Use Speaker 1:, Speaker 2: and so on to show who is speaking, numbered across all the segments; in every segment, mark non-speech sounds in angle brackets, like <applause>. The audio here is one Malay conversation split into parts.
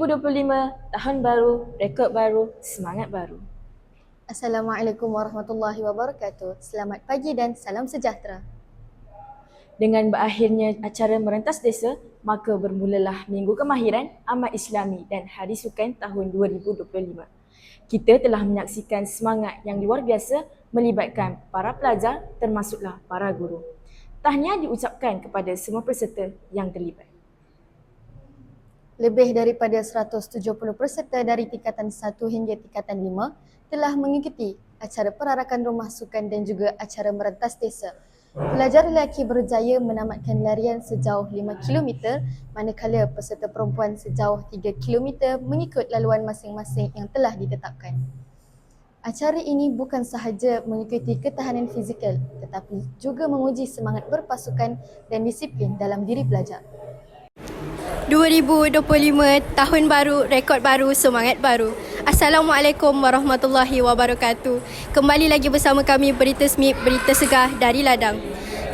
Speaker 1: 2025, tahun baru, rekod baru, semangat baru.
Speaker 2: Assalamualaikum warahmatullahi wabarakatuh. Selamat pagi dan salam sejahtera.
Speaker 1: Dengan berakhirnya acara merentas desa, maka bermulalah Minggu Kemahiran Amat Islami dan Hari Sukan tahun 2025. Kita telah menyaksikan semangat yang luar biasa melibatkan para pelajar termasuklah para guru. Tahniah diucapkan kepada semua peserta yang terlibat.
Speaker 2: Lebih daripada 170 peserta dari tingkatan 1 hingga tingkatan 5 telah mengikuti acara perarakan rumah sukan dan juga acara merentas desa. Pelajar lelaki berjaya menamatkan larian sejauh 5 km manakala peserta perempuan sejauh 3 km mengikut laluan masing-masing yang telah ditetapkan. Acara ini bukan sahaja mengikuti ketahanan fizikal tetapi juga menguji semangat berpasukan dan disiplin dalam diri pelajar.
Speaker 3: 2025 tahun baru, rekod baru, semangat baru. Assalamualaikum warahmatullahi wabarakatuh. Kembali lagi bersama kami Berita Smith, Berita Segar dari Ladang.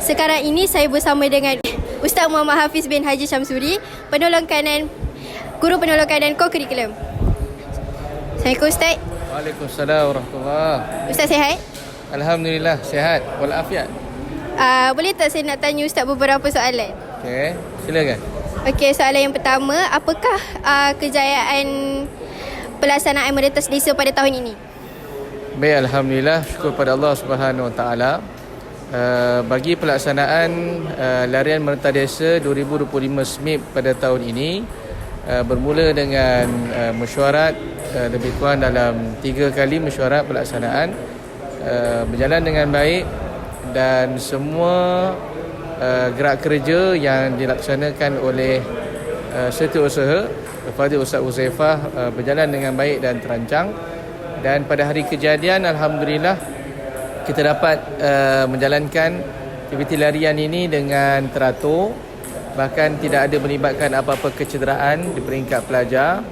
Speaker 3: Sekarang ini saya bersama dengan Ustaz Muhammad Hafiz bin Haji Syamsuri, penolong kanan guru penolong kanan co-curriculum. Assalamualaikum Ustaz.
Speaker 4: Waalaikumsalam warahmatullahi
Speaker 3: Ustaz sihat?
Speaker 4: Alhamdulillah sihat walafiat.
Speaker 3: Uh, boleh tak saya nak tanya Ustaz beberapa soalan?
Speaker 4: Okey, silakan.
Speaker 3: Okey, soalan yang pertama, apakah uh, kejayaan pelaksanaan merentas desa pada tahun ini?
Speaker 4: Baik, alhamdulillah syukur pada Allah Subhanahu Wa Taala. Uh, bagi pelaksanaan uh, larian merentas desa 2025 SMIP pada tahun ini uh, bermula dengan uh, mesyuarat uh, lebih kurang dalam tiga kali mesyuarat pelaksanaan uh, berjalan dengan baik dan semua uh, gerak kerja yang dilaksanakan oleh uh, setiausaha kepada Ustaz Uzaifah uh, berjalan dengan baik dan terancang. Dan pada hari kejadian Alhamdulillah kita dapat uh, menjalankan aktiviti larian ini dengan teratur. Bahkan tidak ada melibatkan apa-apa kecederaan di peringkat pelajar.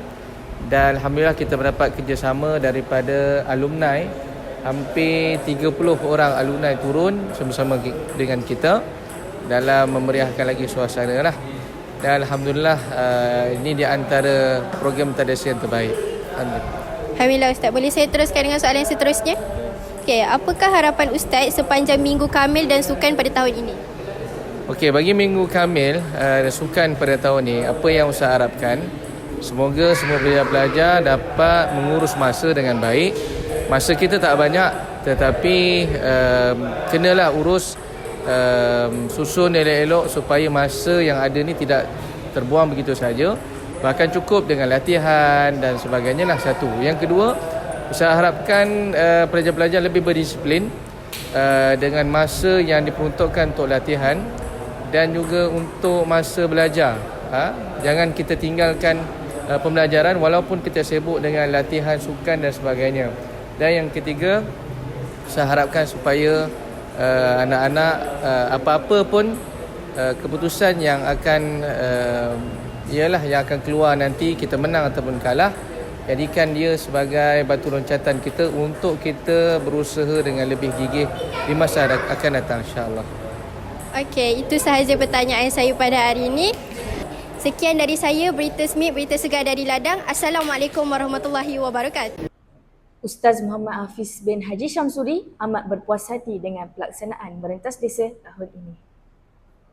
Speaker 4: Dan Alhamdulillah kita mendapat kerjasama daripada alumni. Hampir 30 orang alumni turun bersama dengan kita dalam memeriahkan lagi suasana lah. Dan Alhamdulillah uh, ini di antara program tadasi yang terbaik. Alhamdulillah.
Speaker 3: Alhamdulillah Ustaz. Boleh saya teruskan dengan soalan yang seterusnya? Okey, apakah harapan Ustaz sepanjang Minggu Kamil dan Sukan pada tahun ini?
Speaker 4: Okey, bagi Minggu Kamil uh, Sukan pada tahun ini, apa yang Ustaz harapkan? Semoga semua pelajar-pelajar dapat mengurus masa dengan baik. Masa kita tak banyak tetapi uh, kenalah urus um, susun elok-elok supaya masa yang ada ni tidak terbuang begitu saja. Bahkan cukup dengan latihan dan sebagainya lah satu. Yang kedua saya harapkan uh, pelajar-pelajar lebih berdisiplin uh, dengan masa yang diperuntukkan untuk latihan dan juga untuk masa belajar. Ha? jangan kita tinggalkan uh, pembelajaran walaupun kita sibuk dengan latihan sukan dan sebagainya. Dan yang ketiga saya harapkan supaya uh, anak-anak uh, apa-apa pun uh, keputusan yang akan uh, ialah yang akan keluar nanti kita menang ataupun kalah jadikan dia sebagai batu loncatan kita untuk kita berusaha dengan lebih gigih di masa akan datang insya-Allah.
Speaker 3: Okey, itu sahaja pertanyaan saya pada hari ini. Sekian dari saya Berita Smith, Berita Segar dari Ladang. Assalamualaikum warahmatullahi wabarakatuh.
Speaker 1: Ustaz Muhammad Hafiz bin Haji Syamsuri amat berpuas hati dengan pelaksanaan merentas desa tahun ini.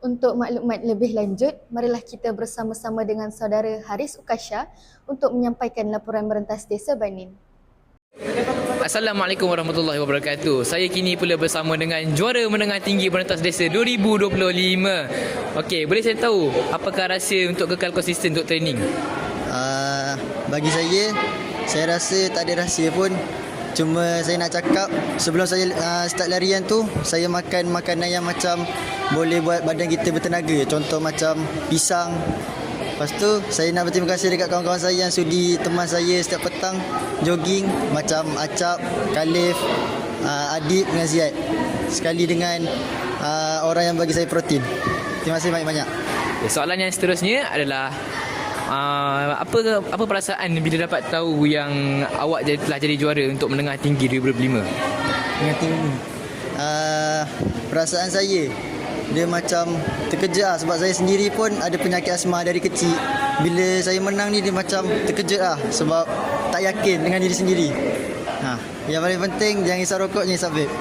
Speaker 2: Untuk maklumat lebih lanjut, marilah kita bersama-sama dengan saudara Haris Ukasha untuk menyampaikan laporan merentas desa Banin.
Speaker 5: Assalamualaikum warahmatullahi wabarakatuh. Saya kini pula bersama dengan juara menengah tinggi perentas desa 2025. Okey, boleh saya tahu apakah rahsia untuk kekal konsisten untuk training?
Speaker 6: Uh, bagi saya, saya rasa tak ada rahsia pun. Cuma saya nak cakap sebelum saya uh, start larian tu, saya makan makanan yang macam boleh buat badan kita bertenaga. Contoh macam pisang. Lepas tu saya nak berterima kasih dekat kawan-kawan saya yang sudi teman saya setiap petang jogging macam Acap, Kalif, uh, Adib dengan Ziad. Sekali dengan uh, orang yang bagi saya protein. Terima kasih banyak-banyak.
Speaker 5: Soalan yang seterusnya adalah uh, apa apa perasaan bila dapat tahu yang awak jadi, telah jadi juara untuk menengah tinggi 2025?
Speaker 6: Menengah tinggi. Uh, perasaan saya dia macam terkejut lah sebab saya sendiri pun ada penyakit asma dari kecil. Bila saya menang ni dia macam terkejut lah sebab tak yakin dengan diri sendiri. Ha, yang paling penting jangan isap rokok, jangan isap vape.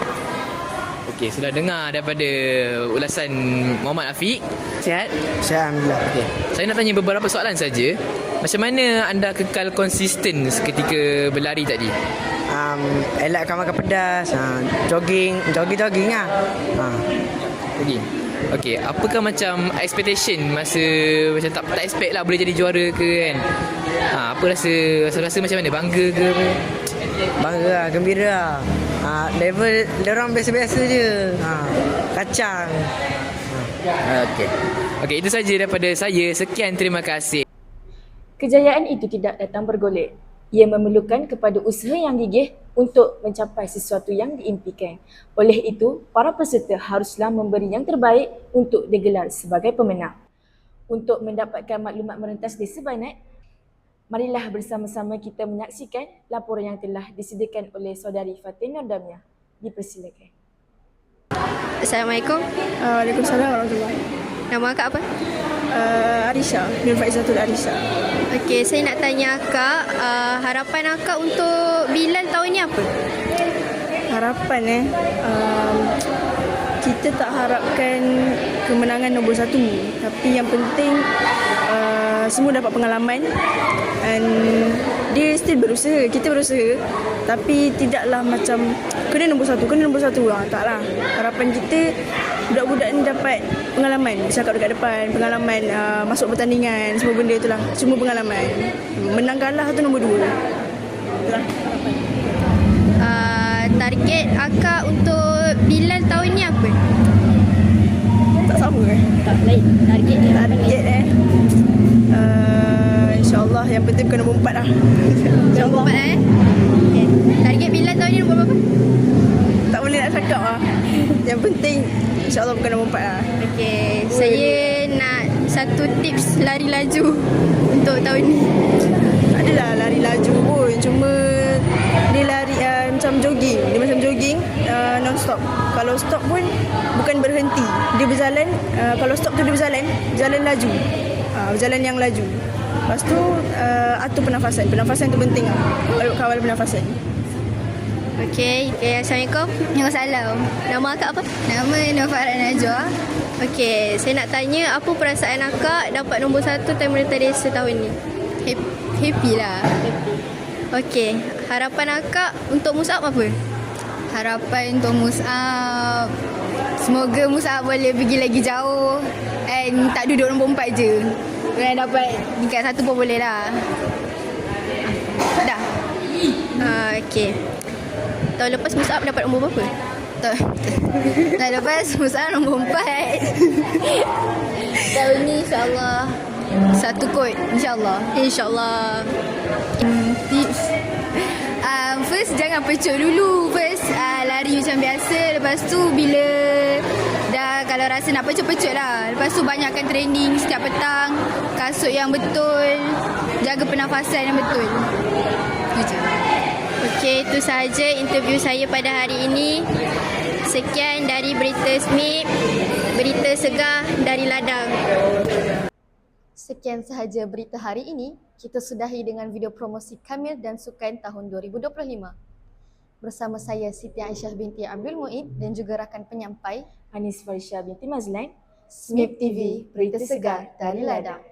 Speaker 5: Okey, sudah dengar daripada ulasan Muhammad Afiq. Sihat?
Speaker 7: Saya Alhamdulillah.
Speaker 5: Okey. Saya nak tanya beberapa soalan saja. Macam mana anda kekal konsisten ketika berlari tadi?
Speaker 7: Um, elakkan makan pedas, ha, jogging, jogging-jogging lah. Ha.
Speaker 5: Lagi. Okey, apakah macam expectation masa macam tak tak expect lah boleh jadi juara ke kan? Ha, apa rasa rasa, rasa macam mana? Bangga ke apa?
Speaker 7: Bangga lah, gembira lah. Ha, level orang biasa-biasa je. Ha, kacang.
Speaker 5: Okey. Okey, itu saja daripada saya. Sekian terima kasih.
Speaker 1: Kejayaan itu tidak datang bergolek. Ia memerlukan kepada usaha yang gigih untuk mencapai sesuatu yang diimpikan. Oleh itu, para peserta haruslah memberi yang terbaik untuk digelar sebagai pemenang. Untuk mendapatkan maklumat merentas desa Banat, marilah bersama-sama kita menyaksikan laporan yang telah disediakan oleh saudari Fatin Nordamia. Dipersilakan.
Speaker 3: Assalamualaikum.
Speaker 8: Waalaikumsalam warahmatullahi
Speaker 3: Nama akak apa?
Speaker 8: uh, Arisha, Nur Faizatul Arisha.
Speaker 3: Okey, saya nak tanya akak, uh, harapan akak untuk Bilal tahun ni apa?
Speaker 8: Harapan eh, um, kita tak harapkan kemenangan nombor satu. Tapi yang penting uh, semua dapat pengalaman and dia still berusaha. Kita berusaha tapi tidaklah macam kena nombor satu, kena nombor satu. Ha, taklah. Harapan kita budak-budak ni dapat pengalaman bercakap dekat depan, pengalaman uh, masuk pertandingan, semua benda itulah. Semua pengalaman. Menang kalah tu nombor dua. Itulah harapan.
Speaker 3: Uh, target akak untuk Bilal tahun ni apa?
Speaker 8: Tak sama eh?
Speaker 3: Tak lain. Target dia
Speaker 8: Target eh uh, InsyaAllah. Yang penting bukan nombor empat lah
Speaker 3: Nombor empat eh? Okay. Target Bilal tahun ni nombor berapa?
Speaker 8: Tak boleh nak cakap lah. Yang penting InsyaAllah bukan nombor empat lah.
Speaker 3: Okey, saya nak satu tips lari laju untuk tahun ni.
Speaker 8: Adalah lari laju pun. Cuma Dia lari uh, macam jogging. Dia macam jogging uh, non-stop. Kalau stop pun Bukan berhenti. Dia berjalan uh, Kalau stop tu dia berjalan. Jalan laju uh, Berjalan yang laju Lepas tu uh, Atur pernafasan Pernafasan tu penting lah Kawal, kawal pernafasan
Speaker 3: Okey, okay, Assalamualaikum. Waalaikumsalam. Nama akak apa? Nama Nofarat Najwa. Okey, saya nak tanya apa perasaan akak dapat nombor satu time merata desa tahun ni? Happy, happy lah. Happy. Okey, harapan akak untuk Musab apa? Harapan untuk Musab Semoga Musab boleh pergi lagi jauh And tak duduk nombor empat je. Kalau dapat tingkat satu pun boleh lah. Dah? Uh, okay. Tahun lepas Musab dapat nombor berapa? Tahun, <laughs> tahun lepas Musab nombor empat. <laughs> Tahun ni insyaAllah. Satu kot InsyaAllah. InsyaAllah. Hmm, Tips. Um, First jangan pecut dulu. First uh, lari macam biasa. Lepas tu bila kalau rasa nak pecut-pecut lah Lepas tu banyakkan training setiap petang Kasut yang betul Jaga pernafasan yang betul Okey, itu sahaja interview saya pada hari ini. Sekian dari Berita Smith, Berita Segar dari Ladang.
Speaker 2: Sekian sahaja berita hari ini. Kita sudahi dengan video promosi Kamil dan Sukan tahun 2025. Bersama saya Siti Aisyah binti Abdul Muid dan juga rakan penyampai
Speaker 1: Anis Farisha binti Mazlan,
Speaker 2: Smith TV, berita segar dari Ladang.